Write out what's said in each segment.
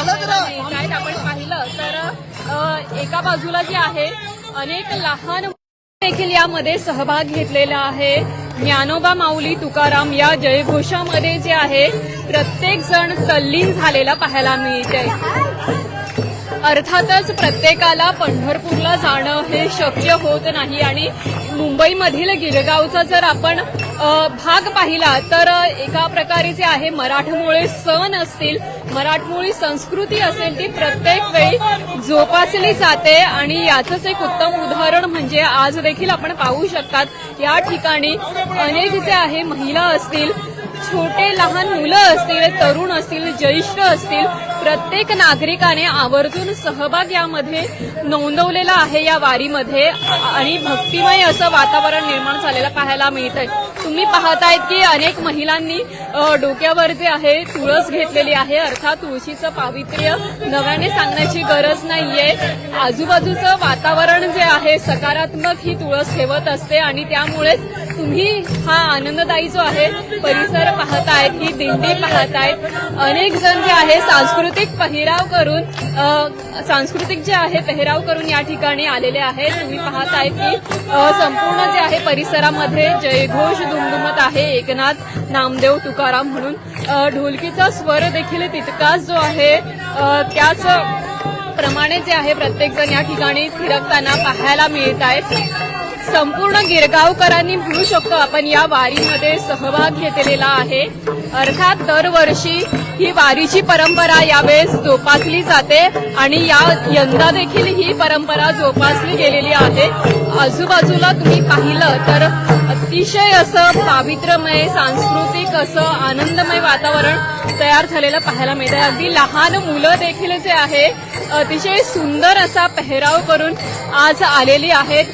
आपण पाहिलं. तर एका बाजूला जे आहे अनेक लहान देखील यामध्ये सहभाग घेतलेला आहे. ज्ञानोबा माऊली तुकाराम या जयघोषामध्ये जे आहे प्रत्येक जण तल्लीन झालेला पाहायला मिळते अर्थातच प्रत्येकाला पंढरपूरला जाणं हे शक्य होत नाही आणि मुंबईमधील गिरगावचा जर आपण भाग पाहिला तर एका प्रकारे जे आहे मराठमोळे सण असतील मराठमोळी संस्कृती असेल ती प्रत्येक वेळी जोपासली जाते. आणि याचंच एक उत्तम उदाहरण म्हणजे आज देखील आपण पाहू शकतात या ठिकाणी अनेक जे आहे महिला असतील छोटे लहान मुलं असतील तरुण असतील ज्येष्ठ असतील प्रत्येक नागरिकाने आवर्जून सहभाग यामध्ये नोंदवलेला आहे या वारीमध्ये. आणि भक्तिमय असं वातावरण निर्माण झालेलं पाहायला मिळत आहे तुम्ही पाहतायत की अनेक महिलांनी डोक्यावर जे आहे तुळस घेतलेली आहे. अर्थात तुळशीचं पावित्र्य नव्याने सांगण्याची गरज नाहीये. आजूबाजूचं वातावरण जे आहे सकारात्मक ही तुळस ठेवत असते आणि त्यामुळेच तुम्ही हा आनंददायी जो आहे परिसर पाहतायत ही दिंडी पाहतायत. अनेक जण जे आहे सांस्कृतिक पहिराव करून सांस्कृतिक जे आहे पेहराव करून या ठिकाणी आलेले आहेत. तुम्ही पाहताय की संपूर्ण जे आहे परिसरामध्ये जयघोष दुमदुमत आहे. एकनाथ नामदेव तुकाराम म्हणून. ढोलकीचा स्वर देखील तितकाच जो आहे त्याच प्रमाणे जे आहे प्रत्येकजण या ठिकाणी थिरकताना पाहायला मिळत आहेत संपूर्ण गिरगावकरांनी म्हणू शकतो आपण या वारीमध्ये सहभाग घेतलेला आहे. अर्थात दरवर्षी ही वारीची परंपरा यावेळेस जोपासली जाते आणि या यंदा देखील ही परंपरा जोपासली गेलेली आहे. आजूबाजूला तुम्ही पाहिलं तर अतिशय असं पावित्रमय सांस्कृतिक असं आनंदमय वातावरण तयार झालेलं पाहायला मिळतं अगदी लहान मुलं देखील जे आहे अतिशय सुंदर असा पेहराव करून आज आलेली आहेत.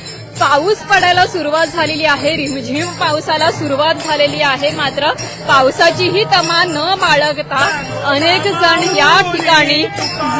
पाऊस पडायला सुरुवात झालेली आहे. रिमझिम पावसाला सुरुवात झालेली आहे. मात्र पावसाचीही तमा न बाळगता अनेक जण या ठिकाणी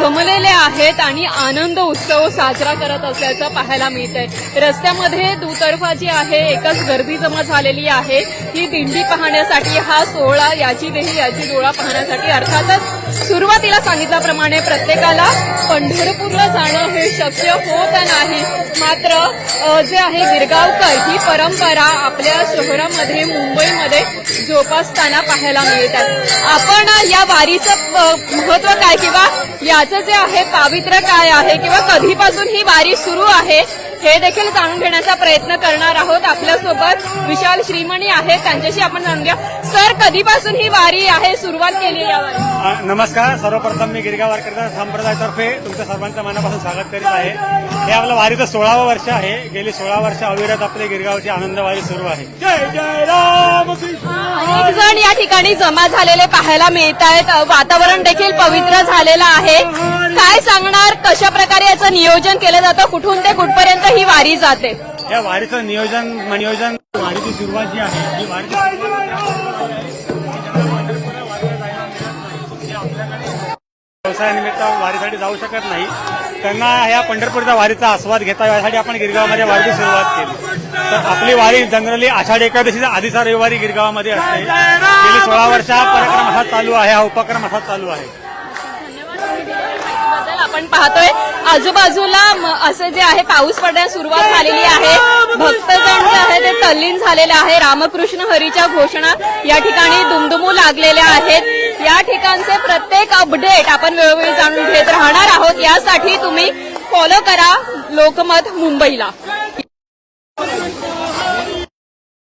जमलेले आहेत आणि आनंद उत्सव साजरा करत असल्याचं पाहायला मिळतंय. रस्त्यामध्ये दुतर्फा जी आहे एकच गर्दी जमा झालेली आहे. ही दिंडी पाहण्यासाठी हा सोहळा याची देही याची डोळा पाहण्यासाठी. अर्थातच सुरुवातीला सांगितल्याप्रमाणे प्रत्येकाला पंढरपूरला जाणं हे शक्य होत नाही. मात्र जे आहे गिरगावकर. ही परंपरा आपल्या शहरामध्ये मुंबईमध्ये जोपासताना पाहायला मिळतात. आपण या वारीचं महत्त्व काय किंवा याचं जे आहे पावित्र्य काय आहे किंवा कधीपासून ही वारी सुरू आहे हे देखील जाणून घेण्याचा प्रयत्न करणार आहोत. आपल्यासोबत विशाल श्रीमणी आहेत त्यांच्याशी आपण जाणून घ्या सर कधीपासून ही वारी आहे? सुरुवात केली या वारी नमस्कार. सर्वप्रथम मी गिरगाव वारकरी संप्रदायातर्फे तुमच्या सर्वांचं मनापासून स्वागत करीत आहे. हे आपलं वारीचं सोळावं वर्ष आहे. गेली सोळा वर्ष अविरत आपली गिरगावची आनंद वारी सुरू आहे. जय जय राम अनेक जण या ठिकाणी जमा झालेले पाहायला मिळत आहेत वातावरण देखील पवित्र झालेलं आहे. काय सांगणार? कशा प्रकारे याचं नियोजन केलं जातं? कुठून ते कुठपर्यंत ही वारी जाते? या वारीचं नियोजन नियोजन वारीची सुरुवात जी आहे ही वारीची व्यवसायानिमित्त वारीसाठी जाऊ शकत नाही. त्यांना या पंढरपूरच्या वारीचा आस्वाद घेता यासाठी आपण गिरगावमध्ये वारीची सुरुवात केली. तर आपली वारी जनरली आषाढ एकादशीचा आधीचा रविवारी गिरगावामध्ये असते. गेली सोळा वर्ष हा कार्यक्रम असा चालू आहे हा उपक्रम असा चालू आहे. आपण पाहतोय आजूबाजूला असं जे आहे पाऊस पडण्यास सुरुवात झालेली आहे. भक्तजण जे आहे ते तल्लीन झालेले आहे. रामकृष्ण हरीच्या घोषणा या ठिकाणी दुमदुमू लागलेल्या आहेत. या ठिकाणचे प्रत्येक अपडेट आपण वेळोवेळी जाणून घेत राहणार आहोत. यासाठी तुम्ही फॉलो करा लोकमत मुंबईला.